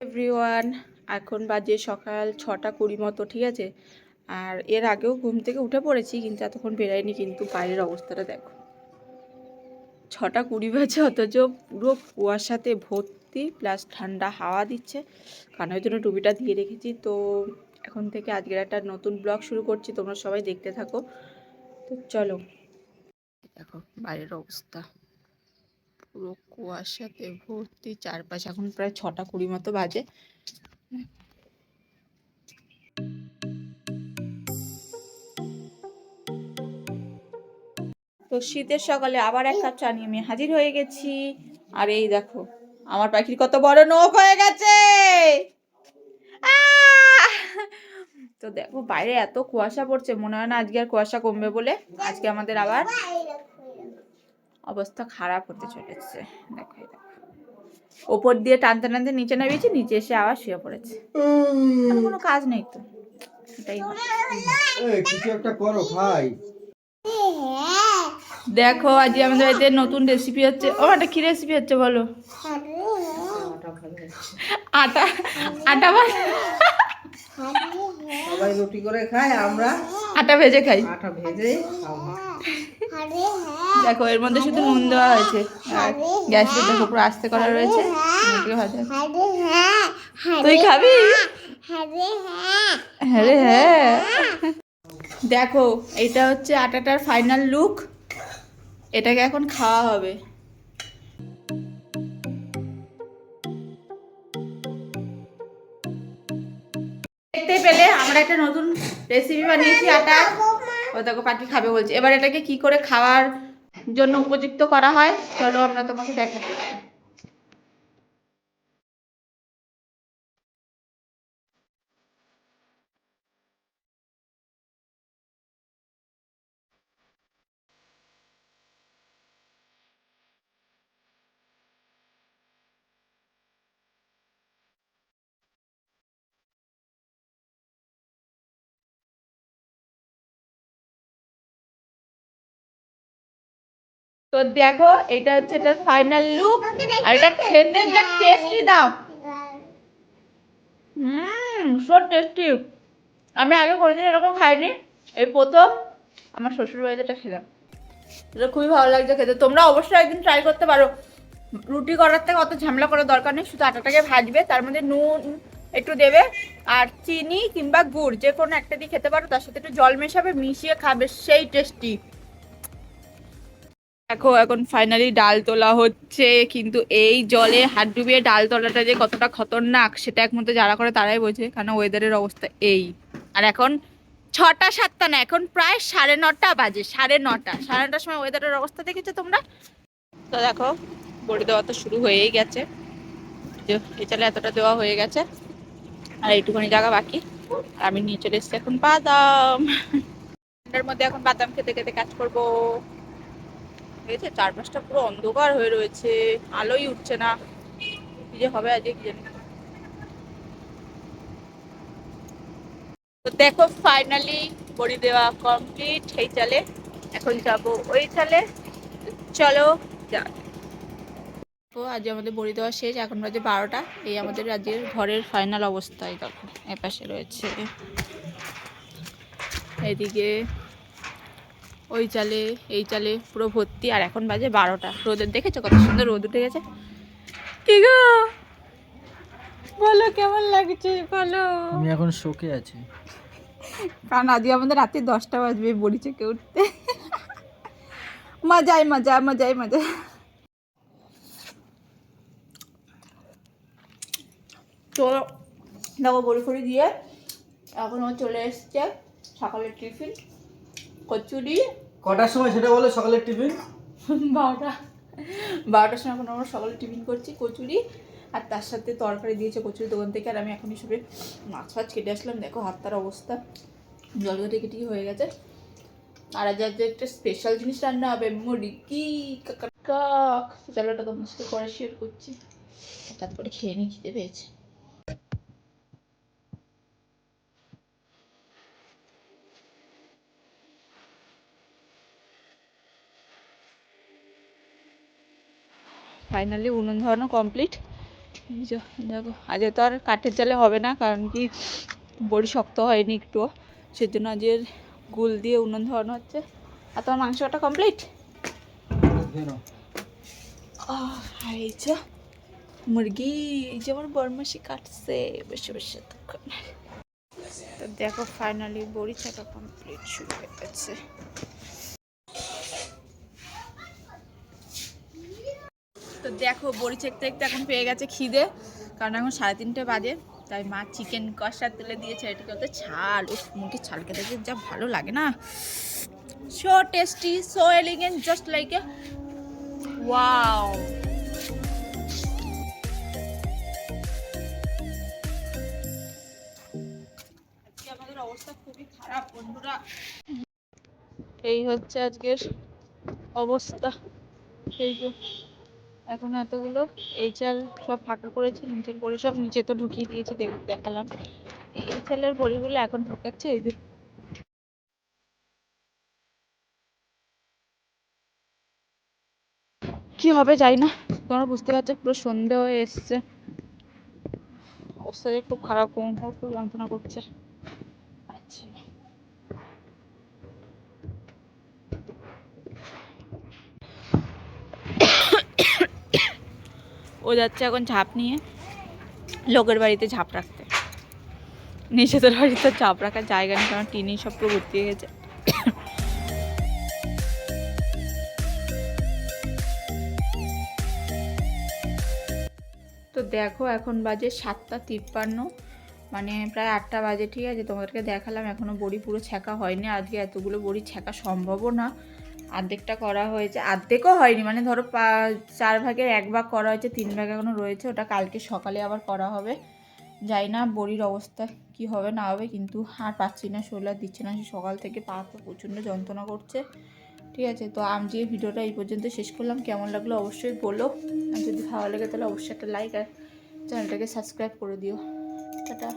Everyone, এখন বাজে সকাল ছটা কুড়ি মতো, ঠিক আছে? আর এর আগেও ঘুম থেকে উঠে পড়েছি, কিন্তু এতক্ষণ বেরাইনি কিন্তু বাইরের অবস্থাটা দেখো। ছটা কুড়ি বাজে, অথচ পুরো কুয়াশাতে ভর্তি, প্লাস ঠান্ডা হাওয়া দিচ্ছে। কানের জন্য টুপিটা দিয়ে রেখেছি। তো এখন থেকে আজকের একটা নতুন ব্লগ শুরু করছি, তোমরা সবাই দেখতে থাকো। তো চলো। দেখো, বাইরের অবস্থা। পুরো কুয়াশাতে ভর্তি চারপাশ। এখন প্রায় ছটা কুড়ি মতো বাজে। তো শীতের সকালে আবার এক কাপ চা নিয়ে আমি হাজির হয়ে গেছি। আর এই দেখো, আমার পাখির কত বড় নোখ হয়ে গেছে! তো দেখো, বাইরে এত কুয়াশা পড়ছে, মনে হয় না আজকে আর কুয়াশা কমবে বলে। আজকে আমাদের আবার অবস্থা খারাপ হতে চলেছে। দেখো দেখো। ওপর দিয়ে টানতে টানতে নিচে নামিয়েছি নিচে এসে আবার শুয়ে পড়েছে। কোনো কাজ নেই তো। এটাই। কিছু একটা করো খাই। দেখো আজকে আমাদের বাড়িতে নতুন রেসিপি হচ্ছে। ও এটা কি রেসিপি হচ্ছে বলো? আটা। আটা ভাজ সবাই রুটি করে খায় আমরা আটা ভেজে খাই। আটা ভেজে দেখো এর মধ্যে শুধু নুন দেওয়া হয়েছে। আর গ্যাসটা দেখো পুরো আস্তে করা রয়েছে। এদিকে ভাজা। তুই খাবি? হ্যাঁ হ্যাঁ। দেখো এটা হচ্ছে আটাটার ফাইনাল লুক এটাকে এখন খাওয়া হবে। পেলে আমরা একটা নতুন রেসিপি বানিয়েছি আটা। ও দেখো পাখি খাবে বলছে। এবার এটাকে কি করে খাওয়ার জন্য উপযুক্ত করা হয় চলো আমরা তোমাকে দেখাচ্ছি তো দেখো, এটা হচ্ছে এটা ফাইনাল লুক আর এটা খেতে যা টেস্টি দাও। হুম সো টেস্টি আমি আগে কোনোদিন এরকম খাইনি। এই প্রথম আমার শ্বশুর বাড়িতে এটা খেলাম। এটা খুবই ভালো লাগছে খেতে। তোমরা অবশ্যই একদিন ট্রাই করতে পারো। রুটি করার থেকে অত ঝামেলা করার দরকার নেই, শুধু আটাটাকে ভাজবে, তার মধ্যে নুন একটু দেবে, আর চিনি কিংবা গুড়, যে কোনো একটা দিয়ে খেতে পারো, তার সাথে একটু জল মেশাবে, মিশিয়ে খাবে, সেই টেস্টি দেখো, এখন ফাইনালি ডাল তোলা হচ্ছে, কিন্তু এই জলে হাত ডুবিয়ে ডাল তোলাটা যে কতটা খতরনাক, সেটা একমাত্র যারা করে তারাই বোঝে, কারণ ওয়েদারের অবস্থা এই। আর এখন ছটা সাতটা না, এখন প্রায় সাড়ে নটা বাজে, সাড়ে নটা। সাড়ে নটার সময় ওয়েদারের অবস্থা দেখেছ তোমরা? তো দেখো, বড়ি দেওয়া তো শুরু হয়েই গেছে। এই চালে এতটা দেওয়া হয়ে গেছে। আর এইটুখানি জায়গা বাকি। আমি নিয়ে চলে এসেছি এখন বাদাম। মধ্যে এখন বাদাম খেতে খেতে কাজ করব। হয়েছে, চারপাশটা পুরো অন্ধকার হয়ে রয়েছে, আলোই উঠছে না। কি যে হবে আজকে কি জানি। দেখো ফাইনালি বড়ি দেওয়া কমপ্লিট এই চালে এখন যাব ওই চালে। চলো যা আজ আমাদের বড়ি দেওয়া শেষ, এখন বাজে বারোটা। এই আমাদের আজকের ঘরের ফাইনাল অবস্থা এই দেখো এ পাশে রয়েছে। এদিকে ওই চালে এই চালে পুরো ভর্তি আর এখন বাজে বারোটা। রোদের দেখেছ কত সুন্দর রোদ উঠে গেছে? কি গো? বলো কেমন লাগছে? বলো। আমি এখন শোকে আছি। কারণ আজকে আমাদের রাতে দশটা বাজবে বড়ি চেকে উঠতে। মজাই মজা মজাই মজা। তো দেখো বড়ি ফড়ি দিয়ে এখন ও চলে এসছে সকালের টিফিন। কচুরি। কটার সময় সেটা বলো সকালের টিফিন? বারোটা। বারোটার সময় এখন আমরা সকালে টিফিন করছি কচুরি। আর তার সাথে তরকারি দিয়েছে কচুরি দোকান থেকে আর আমি এখন হিসেবে মাছ ফাছ কেটে আসলাম। দেখো হাতটার অবস্থা। জল কেটে কেটে হয়ে গেছে। আর আজ আজ একটা স্পেশাল জিনিস রান্না হবে। মুরগি কাক কাক। চলো ওটা তোমার সাথে পরে শেয়ার করছি। তারপরে খেয়ে নিয়ে খেতে পেয়েছে। ফাইনালি উনুন ধরানো কমপ্লিট এই যে, দেখো আজকে তো আর কাঠের জালে হবে না কারণ কি বড়ি শক্ত হয়নি একটুও। সেজন্য আজকে গুল দিয়ে উনুন ধরানো হচ্ছে। আর তোমার মাংসটা কমপ্লিট আর এই যে মুরগি এই যে আমার বরমাসি কাটছে বসে বসে তখন তো দেখো ফাইনালি বড়ি ছাকা কমপ্লিট শুরু হয়ে গেছে। তো দেখো, বড়ি চেকতে দেখতে এখন পেয়ে গেছে খিদে, কারণ এখন সাড়ে তিনটে বাজে, তাই মা চিকেন কষা তুলে দিয়েছে এটি কত ছাল ও মুখে ছাল খেতে যে ভালো লাগে না। So tasty so elegant just like a wow অবস্থা খুবই এই হচ্ছে আজকের অবস্থা। এই যে এখন এতগুলো এই চাল সব ফাঁকা করেছি, নিচের বড়ি সব নিচে তো ঢুকিয়ে দিয়েছি, দেখ- দেখালাম। এই চালের বড়িগুলো এখন ঢুকাচ্ছে, এই যে কি হবে যাই না, তোমরা বুঝতে পারছ, পুরো সন্ধে হয়ে এসছে। অবস্থা খুব খারাপ কোন খুব যন্ত্রণা করছে। ও যাচ্ছে এখন ঝাঁপ নিয়ে লোকের বাড়িতে ঝাঁপ রাখতে। নিজেদের বাড়িতে ঝাঁপ রাখার জায়গা নেই, কারণ টিনি সব পুরো ভর্তি হয়ে গেছে। তো দেখো এখন বাজে সাতটা তিপ্পান্ন মানে প্রায় আটটা বাজে, ঠিক আছে? তোমাদেরকে দেখালাম এখনও বড়ি পুরো ছ্যাঁকা হয়নি। আজকে এতগুলো বড়ি ছ্যাঁকা সম্ভবও না। অর্ধেকটা করা হয়েছে। অর্ধেকও হয়নি মানে ধরো চার ভাগের এক ভাগ করা হয়েছে, তিন ভাগ এখনও রয়েছে, ওটা কালকে সকালে আবার করা হবে। যাই না, বড়ির অবস্থা কি হবে না হবে, কিন্তু আর পাচ্ছি না, শরীর দিচ্ছে না সকাল থেকে পা তো প্রচণ্ড যন্ত্রণা করছে। ঠিক আছে, তো আমি যে ভিডিওটা এই পর্যন্ত শেষ করলাম, কেমন লাগল অবশ্যই বলো। আর যদি ভালো লাগে, তাহলে অবশ্যই একটা লাইক আর চ্যানেলটাকে সাবস্ক্রাইব করে দিও। টাটা।